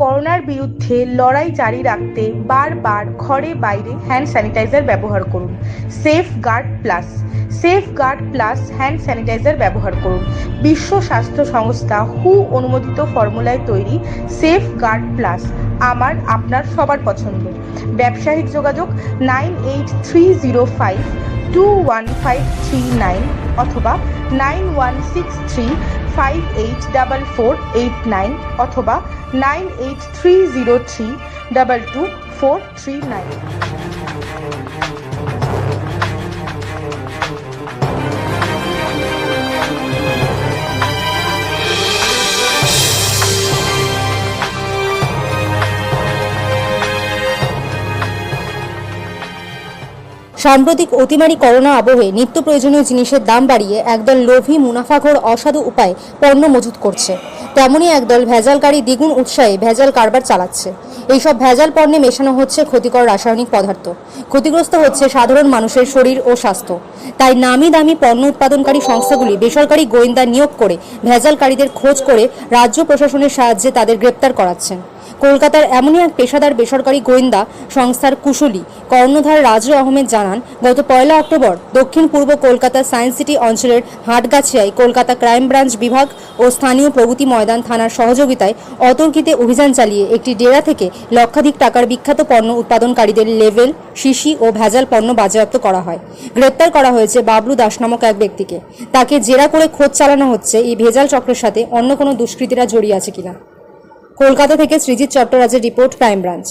করোনার বিরুদ্ধে লড়াই জারি রাখতে বারবার ঘরে বাইরে হ্যান্ড স্যানিটাইজার ব্যবহার করুন। Safeguard plus Safeguard plus hand sanitizer ব্যবহার করুন। বিশ্ব স্বাস্থ্য সংস্থা হু অনুমোদিত ফর্মুলায় তৈরি সেফ গার্ড প্লাস আমার, আপনার, সবার পছন্দ ব্যবসায়িক যোগাযোগ nine eight three zero five two one five three nine অথবা nine one six three five eight double four eight nine অথবা nine eight three zero three double two four three nine সাম্প্রতিক অতিমারি করোনা আবহে নিত্য প্রয়োজনীয় জিনিসের দাম বাড়িয়ে একদল লোভী, মুনাফাখোর, অসাধু উপায়ে পণ্য মজুত করছে। তেমনই একদল ভেজালকারী দ্বিগুণ উৎসাহে ভেজাল কারবার চালাচ্ছে। এইসব ভেজাল পণ্যে মেশানো হচ্ছে ক্ষতিকর রাসায়নিক পদার্থ। ক্ষতিগ্রস্ত হচ্ছে সাধারণ মানুষের শরীর ও স্বাস্থ্য। তাই নামি দামি পণ্য উৎপাদনকারী সংস্থাগুলি বেসরকারি গোয়েন্দা নিয়োগ করে ভেজালকারীদের খোঁজ করে রাজ্য প্রশাসনের সাহায্যে তাদের গ্রেপ্তার করাচ্ছেন। কলকাতার এমনই এক পেশাদার বেসরকারি গোয়েন্দা সংস্থার কুশলী কর্ণধার রাজু আহমেদ জানান, গত পয়লা অক্টোবর দক্ষিণ পূর্ব কলকাতা সায়েন্স সিটি অঞ্চলের হাটগাছিয়ায় কলকাতা ক্রাইম ব্রাঞ্চ বিভাগ ও স্থানীয় প্রগতি ময়দান থানার সহযোগিতায় অতর্কিতে অভিযান চালিয়ে একটি ডেরা থেকে লক্ষাধিক টাকার বিখ্যাত পণ্য উৎপাদনকারীদের লেভেল শিশি ও ভেজাল পণ্য বাজেয়াপ্ত করা হয়। গ্রেপ্তার করা হয়েছে বাবলু দাস নামক এক ব্যক্তিকে। তাকে জেরা করে খোঁজ চালানো হচ্ছে এই ভেজাল চক্রের সাথে অন্য কোনো দুষ্কৃতীরা জড়িয়ে আছে কিনা। কলকাতা থেকে সৃজিত চট্টরাজের রিপোর্ট ক্রাইম ব্রাঞ্চ।